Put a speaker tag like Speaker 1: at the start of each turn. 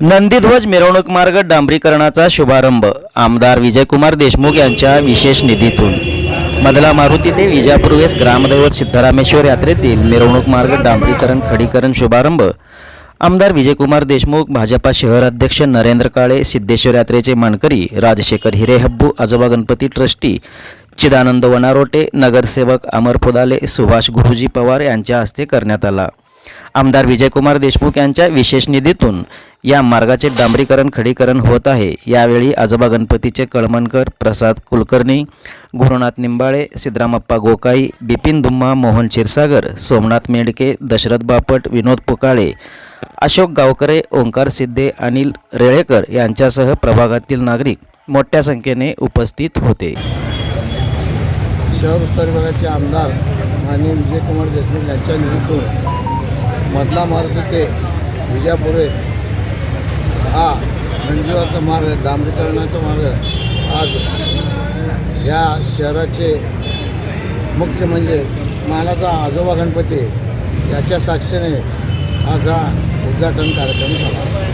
Speaker 1: नंदीध्वज मिरवणूक मार्ग डांबरीकरणाचा शुभारंभ. आमदार विजयकुमार देशमुख यांच्या विशेष निधीतून. मधला मारुती ते विजापूर्वेस ग्रामदैवत सिद्धरामेश्वर यात्रेतील मिरवणूक मार्ग डांबरीकरण खडीकरण शुभारंभ. आमदार विजयकुमार देशमुख भाजपा शहर अध्यक्ष नरेंद्र काळे सिद्धेश्वर यात्रेचे मानकरी राजशेखर हिरेहब्बू आजोबा गणपती ट्रस्टी चिदानंद वनारोटे नगरसेवक अमर पुदाले सुभाष गुरुजी पवार यांच्या हस्ते करण्यात आला. आमदार विजयकुमार देशमुख यांच्या विशेष निधीतून या मार्गाचे डांबरीकरण खडीकरण होत आहे. यावेळी आजोबा गणपतीचे कळमणकर प्रसाद कुलकर्णी गुरुनाथ निंबाळे सिद्धरामप्पा गोकाई बिपिन धुम्मा मोहन क्षीरसागर सोमनाथ मेंढके दशरथ बापट विनोद पुकाळे अशोक गावकरे ओंकार सिद्धे अनिल रेळेकर यांच्यासह प्रभागातील नागरिक मोठ्या संख्येने उपस्थित होते.
Speaker 2: शहर उत्तर विभागाचे आमदार आणि विजयकुमार देशमुख यांच्या निधीतून मधला मार्ग ते विजापुरेस हा मंजुराचा मार्ग डांबरीकरणाचा मार्ग. आज या शहराचे मुख्य म्हणजे मानाचा आजोबा गणपती याच्या साक्षीने आज हा उद्घाटन कार्यक्रम झाला.